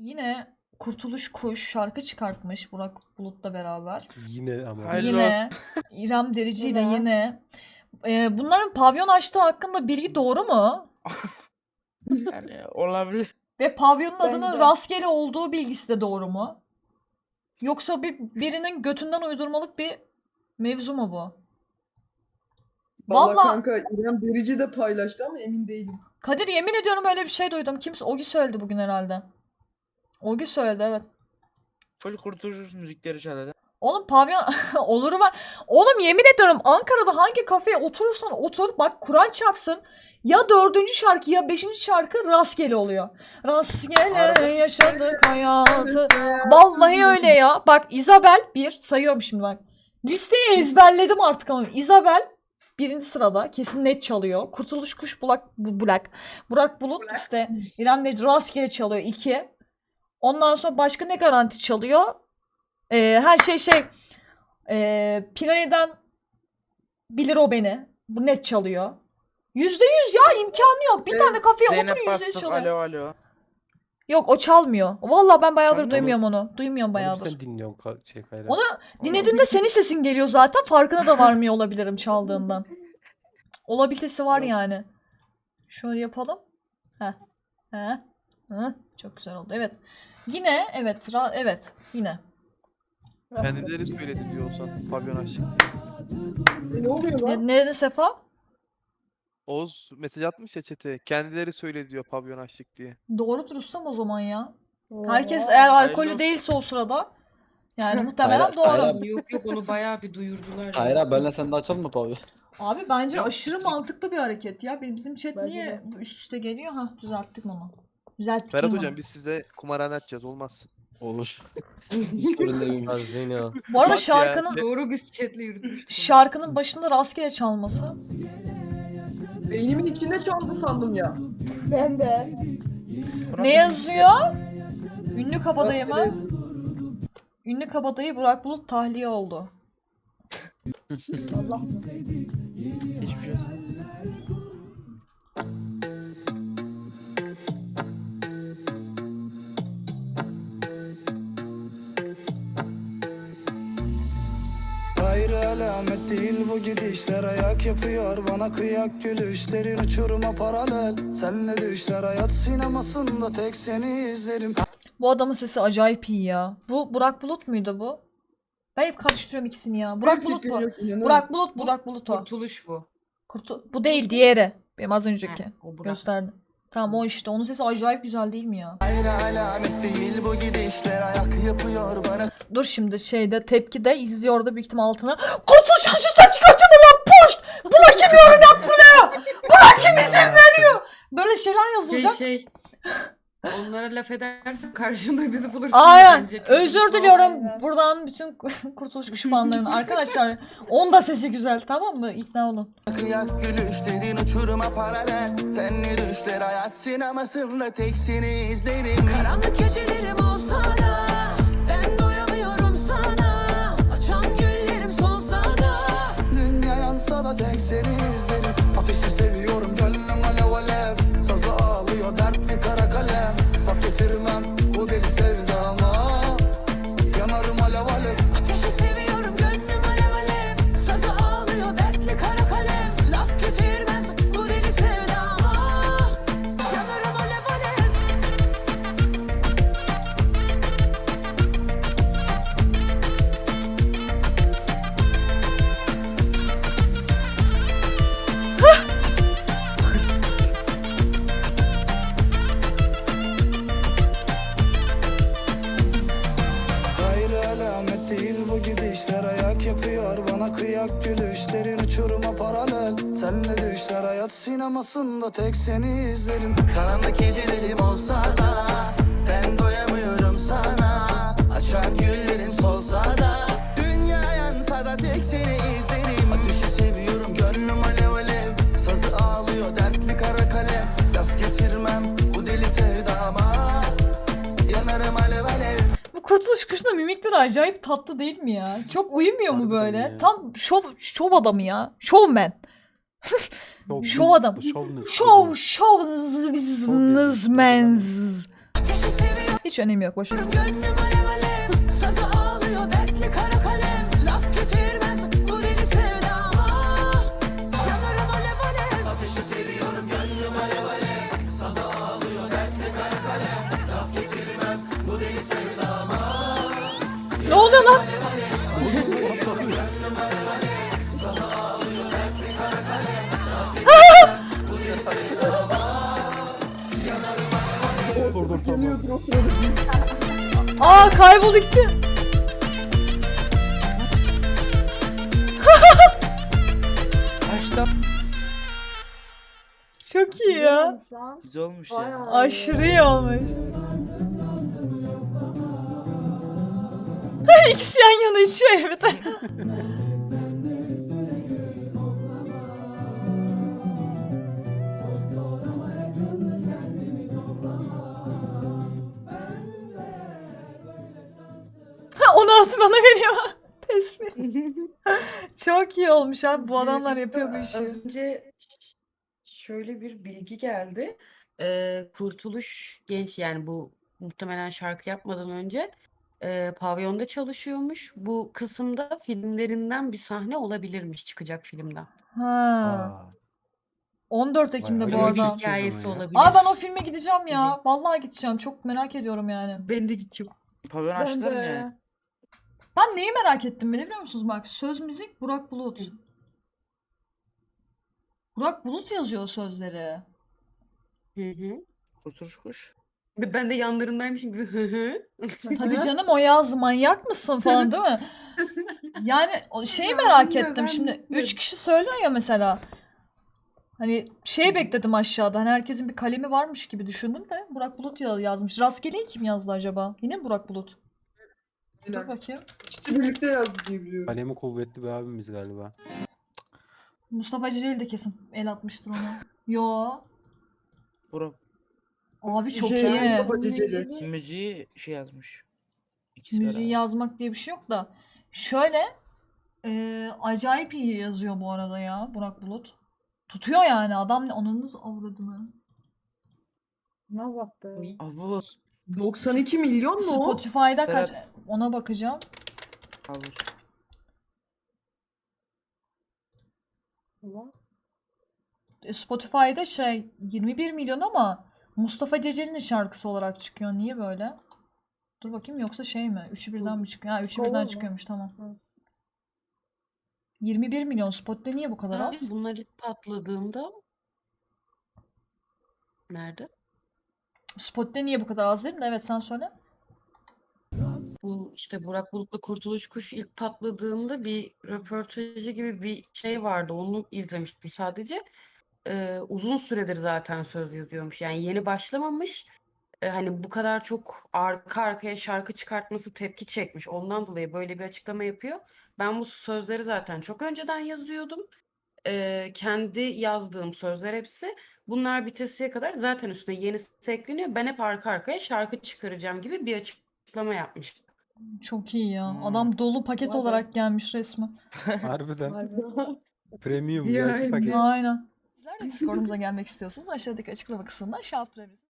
Yine Kurtuluş Kuş şarkı çıkartmış Burak Bulut'la beraber. Yine ama. Hayır. Yine İrem Derici ile Yine. yine. Ee, bunların pavyon açtığı hakkında bilgi doğru mu? Yani olabilir. Ve pavyonun adının rastgele olduğu bilgisi de doğru mu? Yoksa bir birinin götünden uydurmalık bir mevzu mu bu? Vallahi Vallahi- kanka İrem Derici de paylaştı ama emin değilim. Kadir yemin ediyorum öyle bir şey duydum. Kimse Ogi söyledi bugün herhalde. Ogi söyledi evet. Full kurtuluş müzikleri çaldı. Oğlum pavyon oluru var. Oğlum yemin ediyorum Ankara'da hangi kafeye oturursan otur bak Kur'an çarpsın. Ya dördüncü şarkı ya beşinci şarkı rastgele oluyor. Rastgele Harbi. yaşadık hayatı. Vallahi öyle ya. Bak Isabel bir sayıyorum şimdi bak. Listeyi ezberledim artık ama Isabel birinci sırada kesin net çalıyor. Kurtuluş Kuş Bulak bu Bulak. Burak Bulut işte İrem Derici rastgele çalıyor iki. Ondan sonra başka ne garanti çalıyor? Ee, her şey şey ee, Piraye'den bilir o beni. Bu net çalıyor. Yüzde yüz ya imkanı yok. Bir Evet. tane kafeye Zeynep oturuyor yüzde Bastık çalıyor. alo alo. Yok o çalmıyor. Vallahi ben bayağıdır mu? duymuyorum onu. Duymuyorum bayağıdır. sen dinliyorsun ka- şey kayra. Onu dinlediğimde senin sesin geliyor zaten. Farkına da varmıyor olabilirim çaldığından. Olabilitesi var yani. Şöyle yapalım. Heh. Heh. Heh. Çok güzel oldu. Evet. Yine evet. ra- evet. Yine. Kendileri söyledi diyor Oğuzhan. Pavyon açacak. E, ne oluyor lan? Ne, ne Sefa? Oğuz mesaj atmış ya chat'e. Kendileri söyledi diyor pavyon açtık diye. Doğrudur ustam o zaman ya. Oo. Herkes eğer alkolü değilse o sırada yani muhtemelen Hayra- doğru. Hayra- Yok yok onu bayağı bir duyurdular. ya. Kayra benle sen de açalım mı pavyon? Abi bence aşırı mantıklı bir hareket ya. Benim bizim chat Bence niye de. bu üst üste geliyor? Ha düzelttik onu. Düzelttik Ferhat hocam biz size kumarhane açacağız olmaz. Olur. Sorun değil. Az Zeynep. Bu arada Bak ya, şarkının Doğru biz chatle yürütmüştük. şarkının başında rastgele çalması. Beynimin içinde çaldı sandım ya. Ben de. Ne yazıyor? Ünlü kabadayı mı? Ünlü kabadayı Burak Bulut tahliye oldu. Allah. Geçmiş olsun. Alamet değil bu gidişler Ayak yapıyor bana kıyak gülüşlerin uçuruma paralel Senle düşler hayat sinemasında tek seni izlerim Bu adamın sesi acayip iyi ya. Bu Burak Bulut muydu bu? Ben hep karıştırıyorum ikisini ya. Burak Bulut bu. Burak? Bulut, Burak Bulut o. Kurtuluş bu. Kurtu bu değil diğeri. Benim az önceki. Heh, o Burak. Gösterdim. Tamam o işte. Onun sesi acayip güzel değil mi ya? Hayır alamet değil bu gidişler Ayak yapıyor bana Dur şimdi şeyde tepkide izliyordu büyük ihtimal altına. Kurtuluş şu ses çıkartıyor lan poşt! Buna kim yorum yaptırıyor? Buna kim izin veriyor? Böyle şeyler Şey yazılacak. şey. Onlara laf edersen karşında bizi bulursun. Aynen. bence. Özür diliyorum buradan bütün Kurtuluş Kuşu fanlarının. Arkadaşlar onun da sesi güzel tamam mı? İkna olun. Kıyak gülüşlerin uçuruma paralel Senle düşler hayat sinemasında tek seni izlerim Karanlık gecelerim olsa da gülüşlerin uçuruma paralel. Senle düşler hayat sinemasında tek seni izlerim. Karanlık gecelerim olsa da Ben Mimikleri acayip tatlı değil mi ya? Çok uyumuyor mu Harbiden böyle? ya. Tam şov, şov adamı ya. Şovmen. Şov, Şov adam. Şovnız. Şov, Şov menz. Hiç önemi yok boş ver. Gönlüm alev alev Sazı ağlıyor dertli kara kalem Laf getirmem bu deli sevdama Yanarım alev alev Ateşi seviyorum gönlüm alev alev oluyor lan? Aa kayboldu gitti. Başta Çok iyi ya. güzel olmuş ya. Aşırı iyi olmuş. İkisi yan yana içiyor de. Ha, Onu at bana veriyor. Tespih. Çok iyi olmuş abi. Bu adamlar yapıyor bu işi. Önce şöyle bir bilgi geldi. Ee, Kurtuluş Genç yani bu muhtemelen şarkı yapmadan önce e, pavyonda çalışıyormuş. Bu kısımda filmlerinden bir sahne olabilirmiş çıkacak filmden. Ha. Aa, 14 Ekim'de Bayağı bu öyle bir zaman ya. olabilir. Aa ben o filme gideceğim ya. Vallahi gideceğim. Çok merak ediyorum yani. Ben de gideceğim. Pavyon açtılar mı yani? Ben neyi merak ettim bile biliyor musunuz? Bak söz müzik Burak Bulut. Burak Bulut yazıyor sözleri. Hı hı. Kurtuluş kuş. Ve Ben de yanlarındaymışım gibi hı hı. Tabii canım o yazdı manyak mısın falan değil mi? Yani o şeyi Ya merak bilmiyorum, ettim ben şimdi. Üç bilmiyorum. kişi söylüyor ya mesela. Hani şey bekledim aşağıda. Hani herkesin bir kalemi varmış gibi düşündüm de Burak Bulut ya- yazmış. Rastgele kim yazdı acaba? Yine mi Burak Bulut? Dur bakayım. İkisi birlikte yazdı diye biliyorum. kalemi kuvvetli bir abimiz galiba. Mustafa Ceceli de kesin el atmıştır ona. Yo. Burak Abi çok Şey, iyi. Mustafa Ceceli. müziği şey yazmış. İkisi Müziği beraber. yazmak diye bir şey yok da. Şöyle e, acayip iyi yazıyor bu arada ya Burak Bulut. Tutuyor yani adam ne onunuz avradını. Abur. 92 milyon mu o? Spotify'da kaç ona bakacağım. Abur. E, Spotify'da şey 21 milyon ama Mustafa Ceceli'nin şarkısı olarak çıkıyor. Niye böyle? Dur bakayım yoksa şey mi? Üçü birden mi çıkıyor? Ha üçü birden çıkıyormuş tamam. 21 milyon Spotify niye bu kadar Abi az? bunlar ilk patladığında nerede? Spotify niye bu kadar az değil mi? Evet sen söyle. Bu işte Burak Bulut'la Kurtuluş Kuş ilk patladığında bir röportajı gibi bir şey vardı. Onu izlemiştim sadece. Ee, uzun süredir zaten söz yazıyormuş. Yani yeni başlamamış. Ee, hani bu kadar çok arka arkaya şarkı çıkartması tepki çekmiş. Ondan dolayı böyle bir açıklama yapıyor. Ben bu sözleri zaten çok önceden yazıyordum. Ee, kendi yazdığım sözler hepsi. Bunlar bitesiye kadar zaten üstüne yenisi ekleniyor. Ben hep arka arkaya şarkı çıkaracağım gibi bir açıklama yapmıştım. Çok iyi ya. Hmm. Adam dolu paket Vay be. olarak gelmiş resmen. Harbiden. Premium Yani. VIP paket. Aynen. De Discord'umuza gelmek istiyorsanız aşağıdaki açıklama kısmından şey.